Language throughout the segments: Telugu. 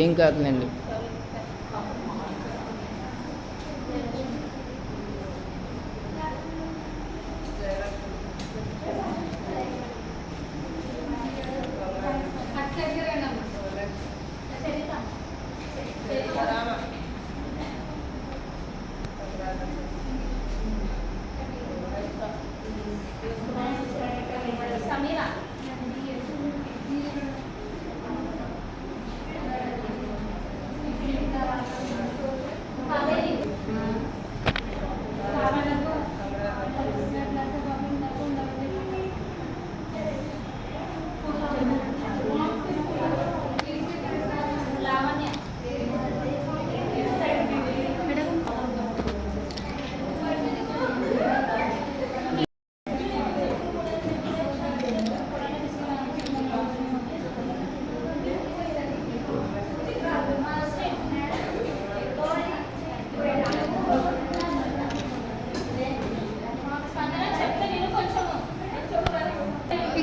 ఏం కాదులేండి.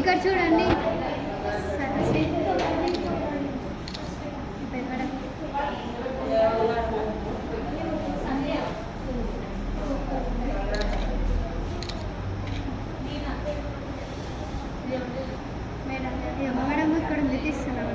ఇక్కడ చూడండి. మేడం మేడం ఇక్కడ నితిస్తున్నాం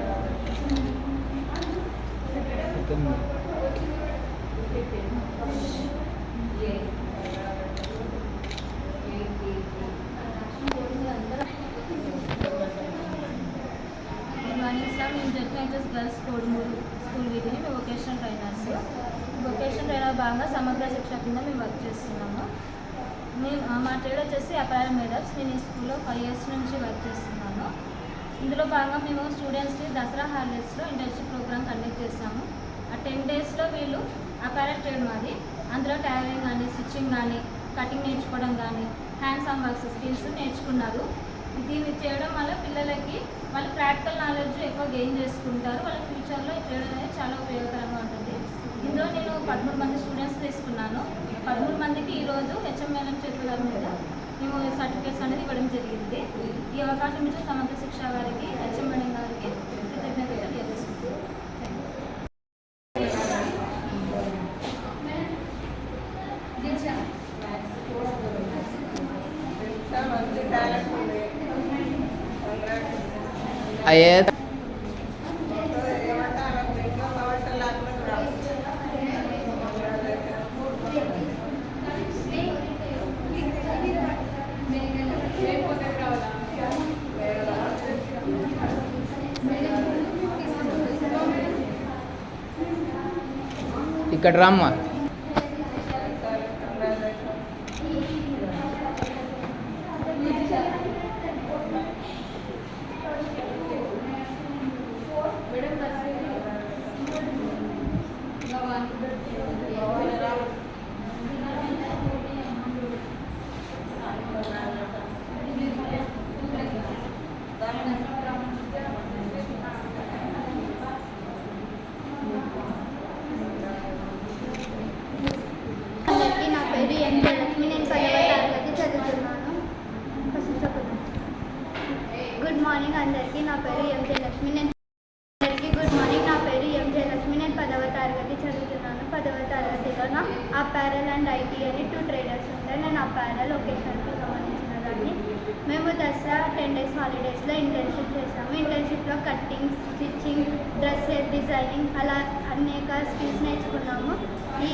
టీచర్స్ గర్ల్స్ కోడుమూరు స్కూల్ వీధిని మేము వొకేషనల్ ట్రైనర్స్. వొకేషనల్ ట్రైనర్ భాగంగా సమగ్ర శిక్ష కింద మేము వర్క్ చేస్తున్నాము. మేము మా ట్రేడ్ వచ్చేసి అపారల్ మేడప్స్ నేను ఈ స్కూల్లో ఫైవ్ ఇయర్స్ నుంచి వర్క్ చేస్తున్నాను. ఇందులో భాగంగా మేము స్టూడెంట్స్కి దసరా హాలిడేస్లో ఇంటర్న్షిప్ ప్రోగ్రామ్ కండక్ట్ చేస్తాము. ఆ టెన్ డేస్లో వీళ్ళు అపారల్ ట్రేడ్ మాది. అందులో టైలరింగ్ కానీ స్టిచ్చింగ్ కానీ కటింగ్ నేర్చుకోవడం కానీ హ్యాండ్స్ ఆన్ వర్క్స్ స్కిల్స్ నేర్చుకున్నారు. దీన్ని చేయడం వల్ల పిల్లలకి వాళ్ళు ప్రాక్టికల్ నాలెడ్జ్ ఎక్కువ గెయిన్ చేసుకుంటారు. వాళ్ళ ఫ్యూచర్లో చేయడం అనేది చాలా ఉపయోగకరంగా ఉంటుంది. ఇందులో నేను పదమూడు మంది స్టూడెంట్స్ తీసుకున్నాను. పదమూడు మందికి ఈరోజు హెచ్ఎంఎల్ఎం చేతుల మీద మేము సర్టిఫికేట్స్ అనేది ఇవ్వడం జరిగింది. ఈ అవకాశం ఇచ్చిన సమగ్ర శిక్ష గారికి హెచ్ఎం మేడం గారికి కృతజ్ఞతలు తెలియజేస్తున్నాను అయ్యే ఇక్కడ రమ్మా అందరికీ నా పేరు ఎం జయలక్ష్మి నేను పదవ తరగతి చదువుతున్నాను ఫస్ట్ చెప్పండి గుడ్ మార్నింగ్ అందరికీ నా పేరు ఎం జయలక్ష్మి నేను అందరికీ గుడ్ మార్నింగ్. నా పేరు ఎం జయలక్ష్మి నేను పదవ తరగతి చదువుతున్నాను. పదవ తరగతిలో నా అపారల్ అండ్ ఐటీ అని టూ ట్రేడర్స్ ఉంటాయి. నేను అపారల్ ఒకేషన్కి సంబంధించిన దాన్ని. మేము దసరా టెన్ డేస్ హాలిడేస్లో ఇంటర్న్షిప్ చేసాము ఇంటర్న్షిప్లో కట్టింగ్ స్టిచ్చింగ్ డ్రెస్ డిజైనింగ్ అలా అనేక స్కిల్స్ నేర్చుకున్నాము. ఈ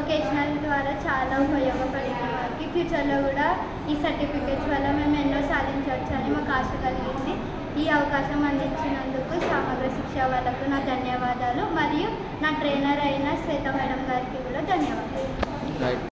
ఒకేషనల్ ద్వారా చాలా ఉపయోగపడింది ఫ్యూచర్లో కూడా ఈ సర్టిఫికేట్స్ వల్ల మేము ఎన్నో సాధించవచ్చు అని మాకు ఆశ కలిగింది. ఈ అవకాశం అందించినందుకు సమగ్ర శిక్ష వాళ్ళకు నా ధన్యవాదాలు. మరియు నా ట్రైనర్ అయిన శ్వేత మేడం గారికి కూడా ధన్యవాదాలు.